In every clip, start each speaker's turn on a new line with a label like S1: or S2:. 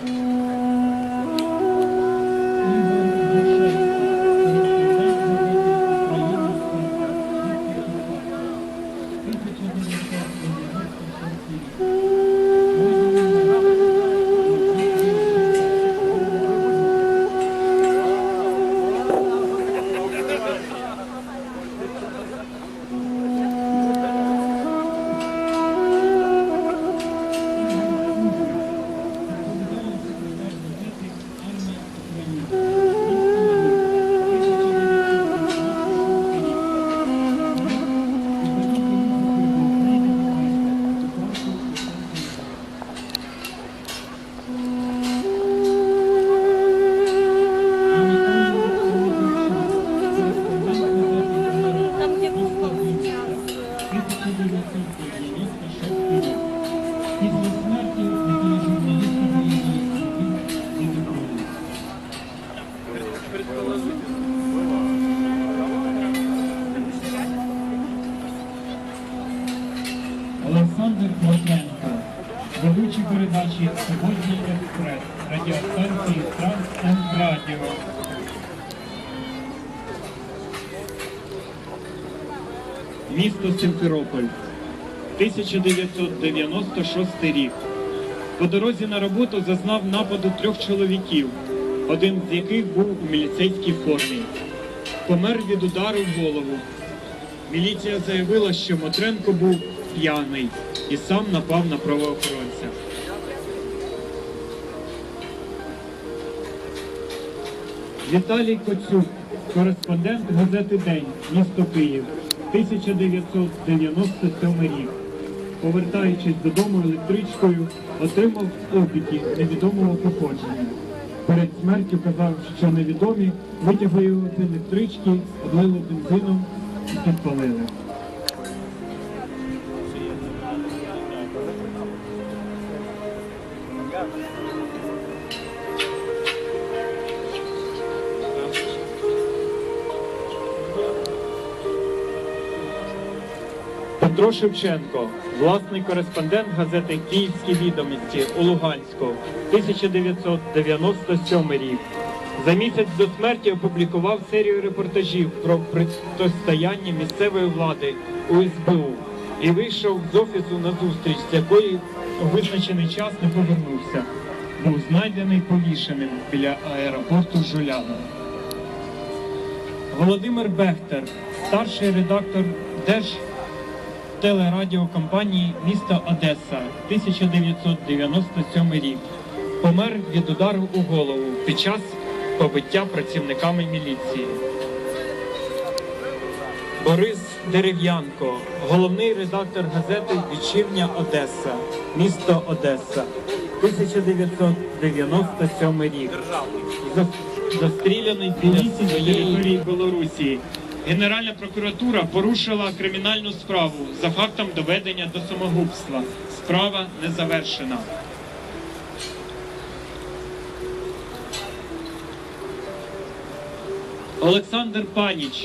S1: 嗯。Олександр Плотенко, ведучий передачі «Суботній експрес» радіостанції Транс Радіо. Місто Симферополь, 1996 рік. По дорозі на роботу зазнав нападу трьох чоловіків, один з яких був у міліцейській формі. Помер від удару в голову. Міліція заявила, що Мотренко був п'яний і сам напав на правоохоронця. Віталій Коцюк, кореспондент газети День, місто Київ, 1997 рік. Повертаючись додому електричкою, отримав опіки невідомого походження. Перед смертю казав, що невідомі витягли його з електрички, облили бензином і підпалили. Петро Шевченко, власний кореспондент газети Київські відомості у Луганську, 1997 рік. За місяць до смерті опублікував серію репортажів про протистояння місцевої влади у СБУ і вийшов з офісу на зустріч, з якої у визначений час не повернувся. Був знайдений повішеним біля аеропорту Жуляна. Володимир Бехтер, старший редактор Держтелерадіокомпанії міста Одеса, 1997 рік. Помер від удару у голову під час побиття працівниками міліції. Борис Дерев'янко, головний редактор газети Вечірня Одеса, місто Одеса, 1997 рік. Застріляний біля території Білорусі. Генеральна прокуратура порушила кримінальну справу за фактом доведення до самогубства. Справа не завершена. Олександр Паніч,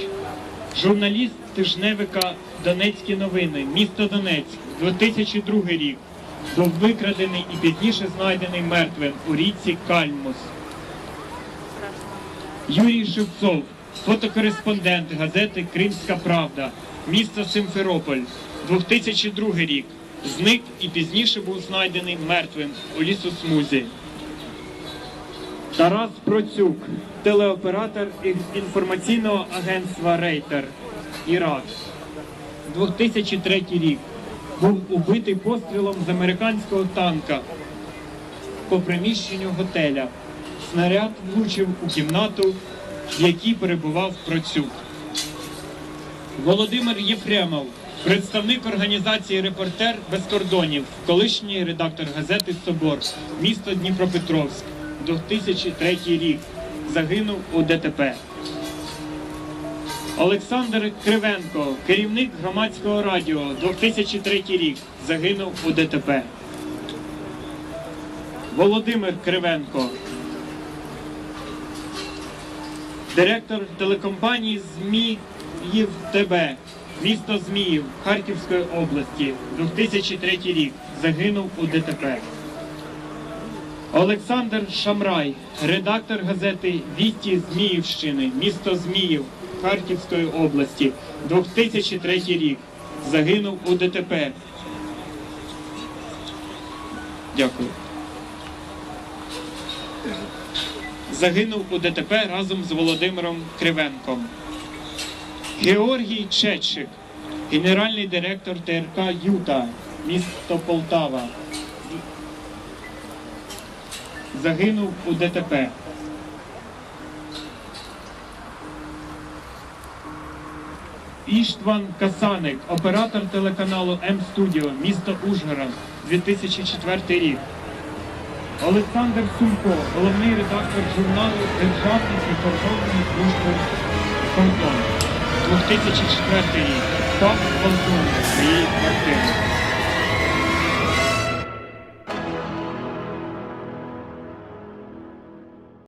S1: журналіст тижневика Донецькі новини, місто Донецьк, 2002 рік. Був викрадений і пізніше знайдений мертвим у річці Кальмус. Юрій Шевцов, фотокореспондент газети Кримська Правда, місто Симферополь, 2002 рік. Зник і пізніше був знайдений мертвим у лісосмузі. Тарас Процюк, телеоператор інформаційного агентства Рейтер, Ірак. 2003 рік. Був убитий пострілом з американського танка по приміщенню готеля. Снаряд влучив у кімнату, якій перебував Процюк. Володимир Єфремов, представник організації Репортер без кордонів, колишній редактор газети Собор, місто Дніпропетровськ, 2003 рік. Загинув у ДТП. Олександр Кривенко, керівник громадського радіо, 2003 рік. Загинув у ДТП. Володимир Кривенко, директор телекомпанії Зміїв ТБ, місто Зміїв Харківської області, 2003 рік. Загинув у ДТП. Олександр Шамрай, редактор газети Вісті Зміївщини, місто Зміїв Харківської області, 2003 рік. Загинув у ДТП. Дякую. Загинув у ДТП разом з Володимиром Кривенком. Георгій Чечик, генеральний директор ТРК Юта, місто Полтава. Загинув у ДТП. Іштван Касаник, оператор телеканалу М-Студіо, місто Ужгород, 2004 рік. Олександр Сулько, головний редактор журналу Державний прикордонний служби кордон. 2004 рік. Став з балкону своєї квартири.